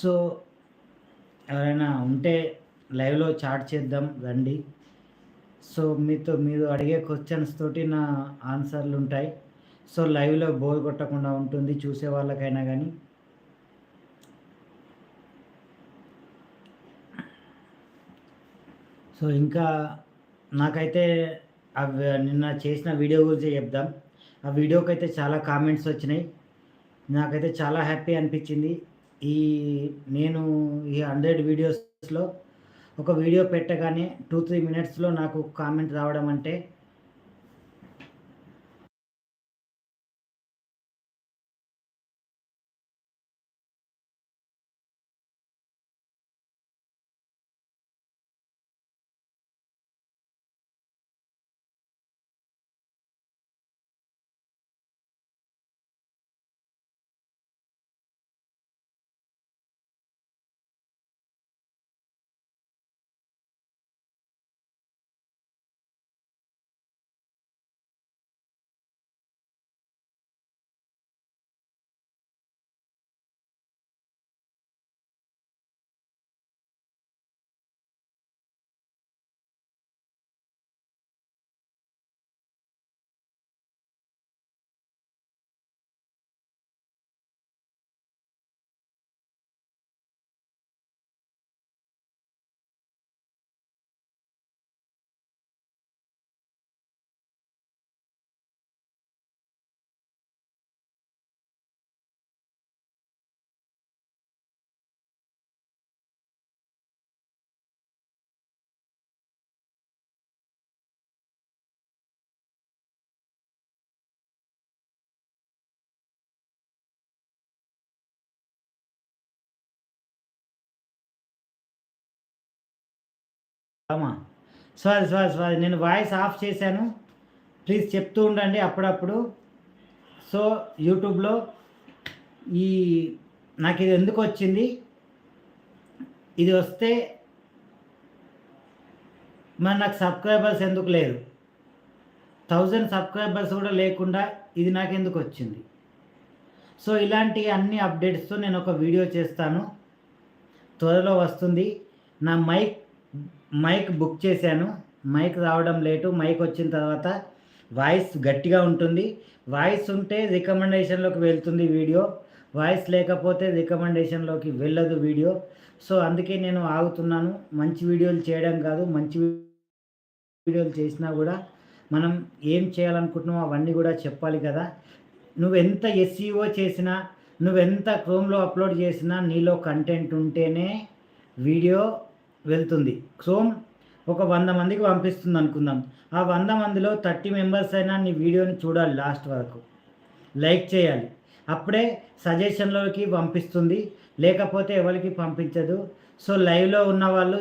So ఎవరైనా ఉంటే లైవ్లో చాట్ చేద్దాం రండి. సో మీతో మీరు అడిగే క్వశ్చన్స్ తోటి నా ఆన్సర్లు ఉంటాయి. సో లైవ్లో బోర్ కొట్టకుండా ఉంటుంది చూసే వాళ్ళకైనా కానీ సో ఇంకా నాకైతే అవి నిన్న చేసిన వీడియో గురించి చెప్దాం. ఆ వీడియోకి అయితే చాలా కామెంట్స్ వచ్చినాయి. నాకైతే చాలా హ్యాపీ అనిపించింది. ఈ నేను ఈ హండ్రెడ్ వీడియోస్లో ఒక వీడియో పెట్టగానే టూ త్రీ మినిట్స్లో నాకు కామెంట్ రావడం అంటే అమ్మా సారీ సారీ సారీ నేను వాయిస్ ఆఫ్ చేశాను. ప్లీజ్ చెప్తూ ఉండండి అప్పుడప్పుడు. సో యూట్యూబ్లో ఈ నాకు ఇది ఎందుకు వచ్చింది? ఇది వస్తే మరి నాకు సబ్స్క్రైబర్స్ ఎందుకు లేరు? థౌజండ్ సబ్స్క్రైబర్స్ కూడా లేకుండా ఇది నాకు ఎందుకు వచ్చింది? సో ఇలాంటి అన్ని అప్డేట్స్తో నేను ఒక వీడియో చేస్తాను. త్వరలో వస్తుంది. నా మైక్ మైక్ బుక్ చేశాను. మైక్ రావడం లేటు. మైక్ వచ్చిన తర్వాత వాయిస్ గట్టిగా ఉంటుంది. వాయిస్ ఉంటే రికమెండేషన్లోకి వెళ్తుంది వీడియో. వాయిస్ లేకపోతే రికమెండేషన్లోకి వెళ్ళదు వీడియో. సో అందుకే నేను ఆగుతున్నాను. మంచి వీడియోలు చేయడం కాదు. మంచి వీడియోలు చేసినా కూడా మనం ఏం చేయాలనుకుంటున్నామో అవన్నీ కూడా చెప్పాలి కదా. నువ్వు ఎంత ఎస్ఈఓ చేసినా నువ్వెంత క్రోమ్లో అప్లోడ్ చేసినా నీలో కంటెంట్ ఉంటేనే వీడియో వెళ్తుంది. సో ఒక వంద మందికి పంపిస్తుంది అనుకుందాం ఆ వంద మందిలో థర్టీ మెంబర్స్ అయినా నీ వీడియోని చూడాలి లాస్ట్ వరకు. లైక్ చేయాలి. అప్పుడే సజెషన్లోకి పంపిస్తుంది. లేకపోతే ఎవరికి పంపించదు. సో లైవ్లో ఉన్న వాళ్ళు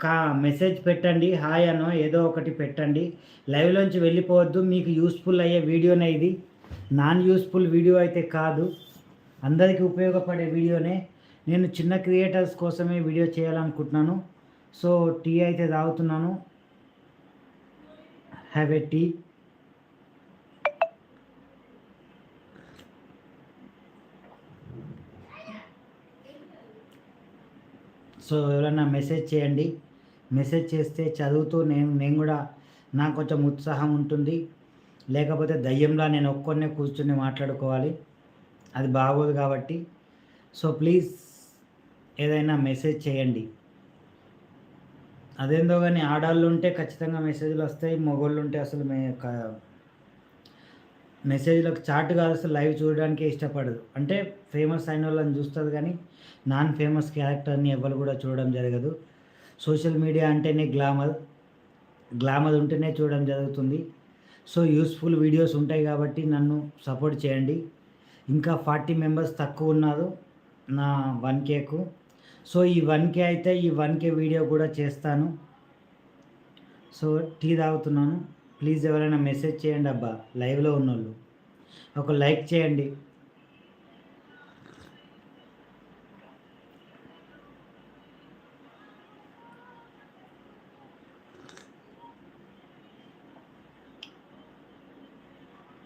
కా మెసేజ్ పెట్టండి. హాయ్ అనో ఏదో ఒకటి పెట్టండి. లైవ్లోంచి వెళ్ళిపోవద్దు. మీకు యూస్ఫుల్ అయ్యే వీడియోనే ఇది. నాన్ యూస్ఫుల్ వీడియో అయితే కాదు. అందరికీ ఉపయోగపడే వీడియోనే. నేను చిన్న క్రియేటర్స్ కోసమే వీడియో చేయాలనుకుంటున్నాను. సో టీ అయితే తాగుతున్నాను. హ్యావ్ ఎ టీ సో ఎవరైనా మెసేజ్ చేయండి. మెసేజ్ చేస్తే చదువుతూ నేను నేను కూడా నాకు కొంచెం ఉత్సాహం ఉంటుంది. లేకపోతే దయ్యంలా నేను ఒక్కొన్నే కూర్చొని మాట్లాడుకోవాలి. అది బాగోదు కాబట్టి. సో ప్లీజ్ ఏదైనా మెసేజ్ చేయండి. అదేందో కానీ ఆడాళ్ళు ఉంటే ఖచ్చితంగా మెసేజ్లు వస్తాయి మొగోళ్ళు ఉంటే అసలు మే మెసేజ్లకు చాట్ కాదు అసలు లైవ్ చూడడానికే ఇష్టపడదు. అంటే ఫేమస్ అయిన వాళ్ళని చూస్తుంది కానీ నాన్ ఫేమస్ క్యారెక్టర్ని ఎవరు కూడా చూడడం జరగదు. సోషల్ మీడియా అంటేనే గ్లామర్ గ్లామర్ ఉంటేనే చూడడం జరుగుతుంది. సో యూస్ఫుల్ వీడియోస్ ఉంటాయి కాబట్టి నన్ను సపోర్ట్ చేయండి. ఇంకా ఫార్టీ మెంబర్స్ తక్కువ ఉన్నారు నా వన్ కేకు సో ఈ వన్ కే అయితే ఈ వన్ కే వీడియో కూడా చేస్తాను. సో టీ తాగుతున్నాను. ప్లీజ్ ఎవరైనా మెసేజ్ చేయండి అబ్బా లైవ్లో ఉన్నోళ్ళు. ఒక లైక్ చేయండి.